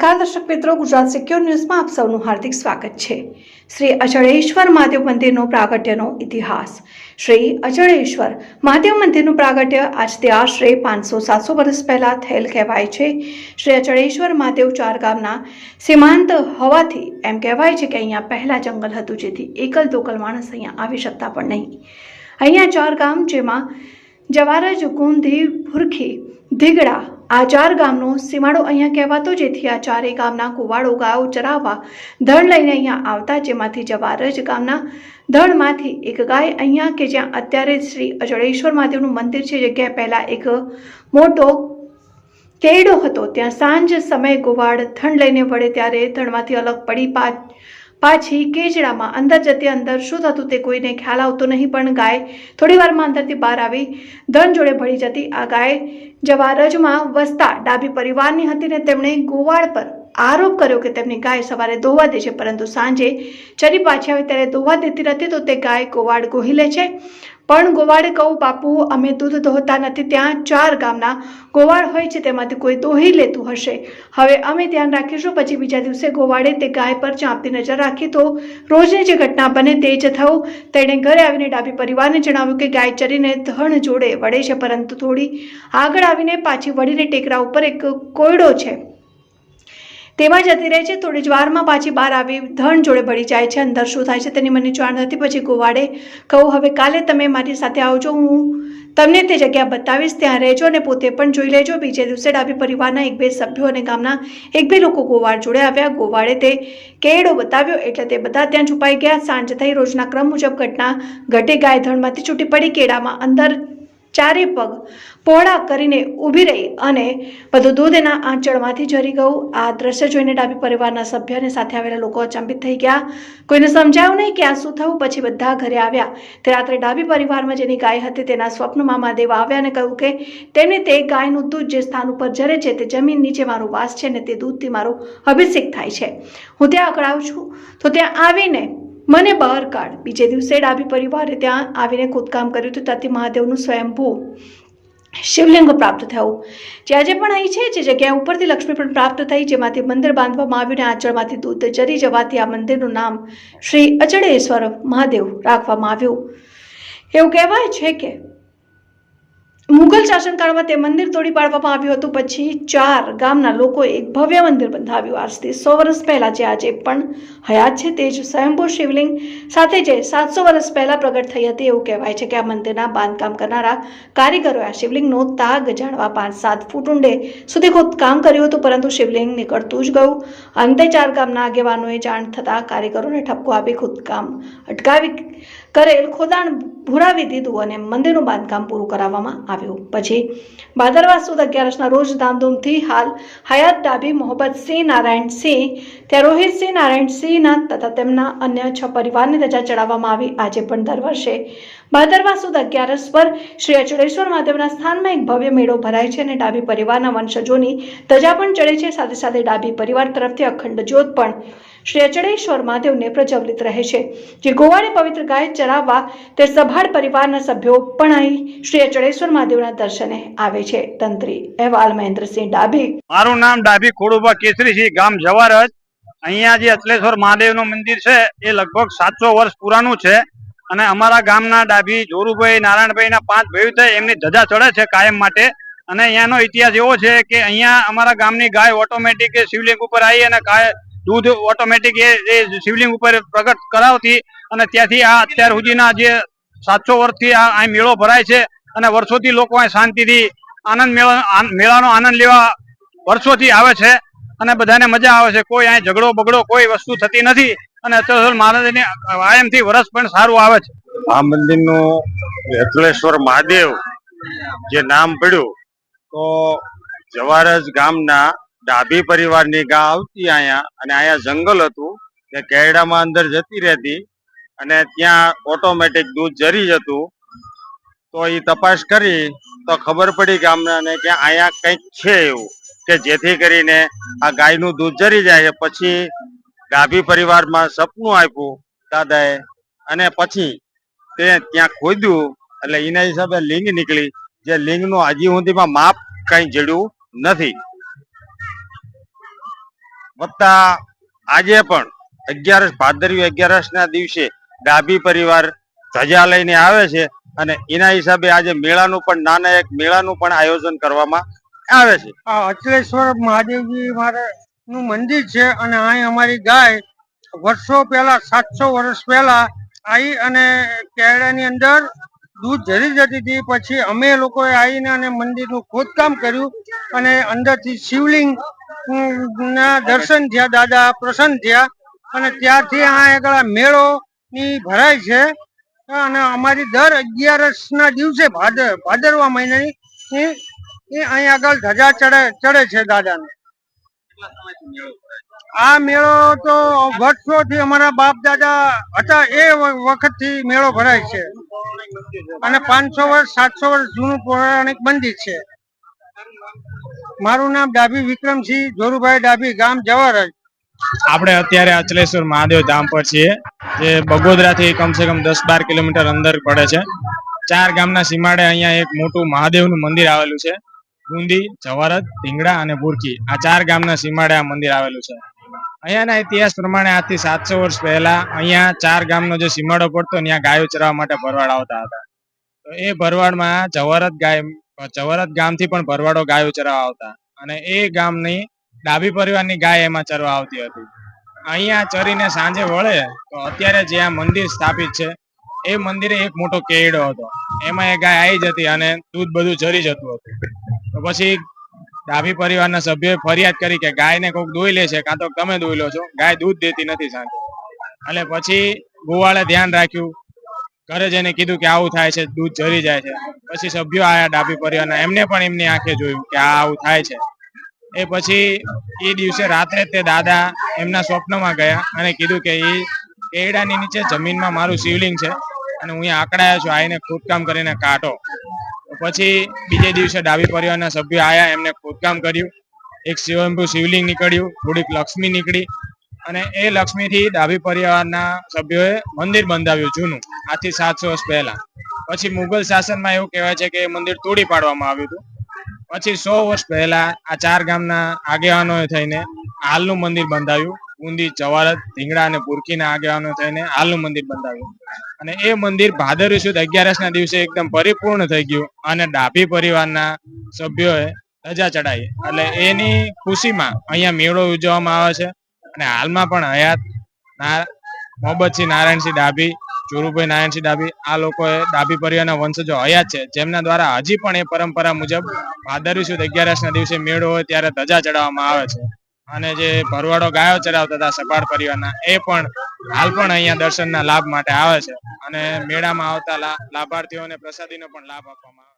નમસ્કાર દર્શક મિત્રો, ગુજરાત સિક્યોર ન્યૂઝમાં આપ સૌનું હાર્દિક સ્વાગત છે. શ્રી અચળેશ્વર મહાદેવ મંદિરનો પ્રાગટ્યનો ઇતિહાસ. શ્રી અચળેશ્વર મહાદેવ મંદિરનું પ્રાગટ્ય આજથી આશરે પાંચસો સાતસો વર્ષ પહેલાં થયેલ કહેવાય છે. શ્રી અચળેશ્વર મહાદેવ ચાર ગામના સીમાંત હોવાથી એમ કહેવાય છે કે અહીંયા પહેલાં જંગલ હતું, જેથી એકલ દોકલ માણસ અહીંયા આવી શકતા પણ નહીં. અહીંયા ચાર ગામ, જેમાં જવારજ ગુંધી ભુરખી, ધીગડા આ ચાર ગામનો સીમાડો અહીંયા કહેવાતો જેથી આ ચારેય ગામના કુવાડો ગાયો ચરાવવા ધણ લઈને અહીંયા આવતા જેમાંથી જવારજ ગામના ધણમાંથી એક ગાય અહીંયા કે જ્યાં અત્યારે શ્રી અજળેશ્વર મહાદેવનું મંદિર છે, જગ્યાએ પહેલાં એક મોટો કેડો હતો. ત્યાં સાંજ સમયે ગોવાળ ધણ લઈને વળે ત્યારે ધણમાંથી અલગ પડી પા પાછી કેજડામાં અંદર જતી અંદર શું થતું તે કોઈને ખ્યાલ આવતો નહીં, પણ ગાય થોડી વારમાં અંદરથી બહાર આવી ધન જોડે ભળી જતી. આ ગાય જવારજમાં વસતા ડાબી પરિવારની હતી ને તેમણે ગોવાળ પર આરોપ કર્યો કે તેમની ગાય સવારે ધોવા દે છે, પરંતુ સાંજે ચરી પાછી આવે ત્યારે ધોવા દેતી નથી તો તે ગાય ગોવાળ ગોહી લે છે. પણ ગોવાળે કહું, બાપુ, અમે દૂધ દોહતા નથી, ત્યાં ચાર ગામના ગોવાળ હોય છે, તેમાંથી કોઈ દોહી લેતું હશે. હવે અમે ધ્યાન રાખીશું, પછી બીજા દિવસે ગોવાળે તે ગાય પર ચાંપતી નજર રાખી તો રોજની જે ઘટના બને તે જ થયું તેણે ઘરે આવીને ડાબી પરિવારને જણાવ્યું કે ગાય ચરીને ધણ જોડે વળે છે, પરંતુ થોડી આગળ આવીને પાછી વળીને ટેકરા ઉપર એક કોયડો છે. તેમાં જતી રહે છે. થોડી જ વારમાં પાછી બહાર આવી ધન જોડે ભળી જાય છે. અંદર શું થાય છે તેની મને જાણ નથી. પછી ગોવાડે કહું, હવે કાલે તમે મારી સાથે આવજો. હું તમને તે જગ્યા બતાવીશ. ત્યાં રહેજો અને પોતે પણ જોઈ લેજો. બીજે દિવસે ડાબી પરિવારના એક બે સભ્યો અને ગામના એક બે લોકો ગોવાડ જોડે આવ્યા. ગોવાડે તે કેડો બતાવ્યો એટલે તે બધા ત્યાં છુપાઈ ગયા. સાંજ થઈ રોજના ક્રમ મુજબ ઘટના ઘટે ગાય ધણમાંથી છૂટી પડી. કેળામાં અંદર ચારે પગ પહોળા કરીને ઊભી રહી અને બધું દૂધ એના આંચળમાંથી જરી ગયું. આ દ્રશ્ય જોઈને ડાબી પરિવારના સભ્ય અને સાથે આવેલા લોકો અચંબિત થઈ ગયા. કોઈને સમજાયું નહીં કે આ શું થયું? પછી બધા ઘરે આવ્યા. તે રાત્રે ડાબી પરિવારમાં જેની ગાય હતી તેના સ્વપ્નમાં મહાદેવ આવ્યા અને કહ્યું કે તેમને તે ગાયનું દૂધ જે સ્થાન ઉપર જરે છે તે જમીન નીચે મારું વાસ છે ને તે દૂધથી મારો અભિષેક થાય છે. હું ત્યાં અકળાવું છું. તો ત્યાં આવીને મને બહાર કાઢ. બીજે દિવસે ડાબી પરિવારે ત્યાં આવીને ખોદકામ કર્યું હતું. ત્યાંથી મહાદેવનું સ્વયંભૂ શિવલિંગ પ્રાપ્ત થયું. જે આજે પણ અહીં છે, જે જગ્યા ઉપરથી લક્ષ્મી પણ પ્રાપ્ત થઈ, જેમાંથી મંદિર બાંધવામાં આવ્યું અને આંચળમાંથી દૂધ જરી જવાથી આ મંદિરનું નામ શ્રી અચળેશ્વર મહાદેવ રાખવામાં આવ્યું. એવું કહેવાય છે કે મુઘલ શાસનકાળમાં તે મંદિર તોડી પાડવામાં આવ્યું હતું. પછી ચાર ગામના લોકોએ એક ભવ્ય મંદિર બંધાવ્યું. આજથી સો વર્ષ પહેલાં જે આજે પણ હયાત છે તે જ સ્વયંભૂ શિવલિંગ સાથે જે સાતસો વર્ષ પહેલાં પ્રગટ થઈ હતી એવું કહેવાય છે કે આ મંદિરના બાંધકામ કરનારા કારીગરોએ આ શિવલિંગનો તાગ જાણવા પાંચ સાત ફૂટ ઊંડે સુધી ખોદકામ કર્યું હતું, પરંતુ શિવલિંગ નીકળતું જ ગયું. અંતે ચાર ગામના આગેવાનોએ જાણ થતાં કારીગરોને ઠપકો આપી ખોદકામ અટકાવી કરેલ ખોદાણ ભૂરાવી દીધું અને મંદિરનું બાંધકામ પૂરું કરાવવામાં આવ્યું. પછી ભાદરવા સુદ અગિયારસના રોજ ધામધૂમથી હાલ હયાત ડાબી મોહબ્બતસિંહ નારાયણસિંહ ત્યાં રોહિતસિંહ નારાયણસિંહના તથા તેમના અન્ય છ પરિવારની ધજા ચડાવવામાં આવી. આજે પણ દર વર્ષે ભાદરવા સુદ અગિયારસ પર શ્રી અચળેશ્વર મહાદેવના સ્થાનમાં એક ભવ્ય મેળો ભરાય છે અને ડાબી પરિવારના વંશજોની ધજા પણ ચડે છે. સાથે સાથે ડાબી પરિવાર તરફથી અખંડ જ્યોત પણ શ્રી અચળેશ્વર મહાદેવને પ્રજ્વલિત રહે છે. જે ગોવાને પવિત્ર ગાય ચરાવવા તે સભાડ પરિવારના સભ્યો પણ અહીં શ્રી અચળેશ્વર મહાદેવના દર્શને આવે છે. તંત્રી અહેવાલ મહેન્દ્રસિંહ ડાભી. મારું નામ ડાભી ખોડુભા કેસરી છે, ગામ જવારજ. અહીંયા જે અચલેશ્વર મહાદેવનું મંદિર છે, એ લગભગ સાતસો વર્ષ પુરાનું છે અને અમારા ગામના ડાભી જોરુભાઈ નારાયણભાઈ ના પાંચ ભાઈઓ થાય, એમની ધજા ચડે છે કાયમ માટે. અને અહીંયાનો ઇતિહાસ એવો છે કે અહીંયા અમારા ગામની ગાય ઓટોમેટિક શિવલિંગ ઉપર આવી અને ગાય દૂધ ઓટોમેટિક એ શિવલિંગ ઉપર પ્રગટ કરાવતી અને ત્યાંથી આ અત્યાર સુધીના જે સાતસો વર્ષથી આ અહીં મેળો ભરાય છે અને વર્ષોથી લોકો અહીં શાંતિથી આનંદ મેળા મેળાનો આનંદ લેવા વર્ષોથી આવે છે અને બધાને મજા આવે છે. કોઈ અહીં ઝઘડો બગડો કોઈ વસ્તુ થતી નથી અને અત્યારે મહારાજની આયમથી વરસ પણ સારું આવે છે. આ મંદિરનું અચલેશ્વર મહાદેવ જે નામ પડ્યું, તો જવારજ ગામના ડાભી પરિવારની ગા આવતી અહીંયા અને અહીંયા જંગલ હતું. તે કેરડામાં અંદર જતી રહેતી અને ત્યાં ઓટોમેટિક દૂધ જરી જતું. તો એ તપાસ કરી તો ખબર પડી ગામનાને કે અહીંયા કંઈક છે એવું, કે જેથી કરીને આ ગાયનું દૂધ જરી જાય પછી ડાભી પરિવારમાં સપનું આપ્યું, દાદાએ, અને પછી તે ત્યાં ખોદ્યું, એટલે એના હિસાબે લિંગ નીકળી. જે લિંગનું હજી સુધીમાં માપ કંઈ જડ્યું નથી. વત્તા આજે પણ અગિયારસ, ભાદરવી અગિયારસ ના દિવસે ડાભી પરિવાર ધજા લઈને આવે છે અને એના હિસાબે આજે મેળાનું પણ નાના એક મેળાનું પણ આયોજન કરવામાં આવે છે. અચલેશ્વર મહાદેવજી નું મંદિર છે અને અહીં અમારી ગાય વર્ષો પહેલા, સાતસો વર્ષ પહેલા આવી અને કેળાની અંદર દૂધ જરી જતી હતી. પછી અમે લોકોએ આવીને અને મંદિરનું ખોદકામ કર્યું અને અંદરથી શિવલિંગ ના દર્શન થયા, દાદા પ્રસન્ન થયા અને ત્યારથી આ આગળ મેળો ની ભરાય છે. અને અમારી દર અગિયારસ ના દિવસે ભાદર ભાદરવા મહિનાની એ અહીંયા અહીં આગળ ધજા ચડે ચડે છે દાદાને. આ મેળો તો વર્ષોથી અમારા બાપ દાદા હતા એ વખતથી મેળો ભરાય છે. અને પાંચસો વર્ષ, સાતસો વર્ષ જૂનું પૌરાણિક મંદિર છે. મારું નામ ડાભી વિક્રમસિંહ જોરુભાઈ ડાભી ગામ જવારજ આપણે અત્યારે અચલેશ્વર મહાદેવ ધામ પર છીએ, જે બગોદરાથી કમસે કમ દસ બાર કિલોમીટર અંદર પડે છે. ચાર ગામના સીમાડે અહીંયા એક મોટું મહાદેવનું મંદિર આવેલું છે. બુંદી જવારત ધીંગડા અને બુરકી આ ચાર ગામના સીમાડે આ મંદિર આવેલું છે. અહીંયાના ઇતિહાસ પ્રમાણે આજથી સાતસો વર્ષ પહેલા અહીંયા ચાર ગામનો જે સીમાડો પડતો, ત્યાં ગાયો ચરાવવા માટે ભરવાડ આવતા હતા. તો એ ભરવાડમાં જવારત ગાય જવારદ ગામથી પણ ભરવાડો ગાયો ચરાવવા આવતા. અને એ ગામની ડાબી પરિવારની ગાય એમાં ચરવા આવતી હતી. અહીંયા ચરીને સાંજે વળે તો અત્યારે જે આ મંદિર સ્થાપિત છે, એ મંદિરે એક મોટો કેયડો હતો. એમાં એ ગાય આવી જતી અને દૂધ બધું ચરી જતું હતું. તો પછી ડાભી પરિવારના સભ્યોએ ફરિયાદ કરી કે ગાયને કોઈક દોઈ લે છે કાં તો તમે દોઈ લો છો. ગાય દૂધ દેતી નથી સાંજે. એટલે પછી ગોવાળે ધ્યાન રાખ્યું ઘરે જઈને કીધું કે આવું થાય છે, દૂધ જરી જાય છે. પછી સભ્યો આયા ડાબી પરિવારના એમને પણ એમની આંખે જોયું કે આ આવું થાય છે. એ પછી એ દિવસે રાત્રે તે દાદા એમના સ્વપ્નમાં ગયા અને કીધું કે એ કેડાની નીચે જમીનમાં મારું શિવલિંગ છે અને હું અહીંયા આકડાયો છું આવીને ખોદકામ કરીને કાઢો. પછી બીજે દિવસે ડાબી પરિવારના સભ્યો આયા, એમને ખોદકામ કર્યું. એક સ્વયંભૂ શિવલિંગ નીકળ્યું, થોડીક લક્ષ્મી નીકળી. અને એ લક્ષ્મીથી ડાભી પરિવારના સભ્યોએ મંદિર બંધાવ્યું જૂનું, આથી સાતસો વર્ષ પહેલા. પછી મુગલ શાસનમાં એવું કહેવાય છે કે એ મંદિર તોડી પાડવામાં આવ્યું હતું. પછી સો વર્ષ પહેલા આ ચાર ગામના આગેવાનોએ થઈને હાલનું મંદિર બંધાવ્યું. બુંદી જવારત ધીંગડા અને પુરકીના આગેવાનો થઈને હાલનું મંદિર બંધાવ્યું. અને એ મંદિર ભાદરવી સુદ અગિયારસના દિવસે એકદમ પરિપૂર્ણ થઈ ગયું અને ડાભી પરિવારના સભ્યોએ ધજા ચડાવી. એટલે એની ખુશીમાં અહીંયા મેળો ઉજવવામાં આવે છે. અને હાલમાં પણ હયાત મોહબ્બતસિંહ નારાયણસિંહ ડાભી, ચોરુભાઈ નારાયણસિંહ ડાભી, આ લોકોએ ડાભી પરિવારના વંશજો હયાત છે. જેમના દ્વારા હજી પણ એ પરંપરા મુજબ ભાદરવી સુદ અગિયારસના દિવસે મેળો હોય ત્યારે ધજા ચડાવવામાં આવે છે. અને જે ભરવાડો ગાયો ચરાવતા હતા સપાડ પરિવારના, એ પણ હાલ પણ અહીંયા દર્શનના લાભ માટે આવે છે. અને મેળામાં આવતા લાભાર્થીઓને પ્રસાદીનો પણ લાભ આપવામાં આવે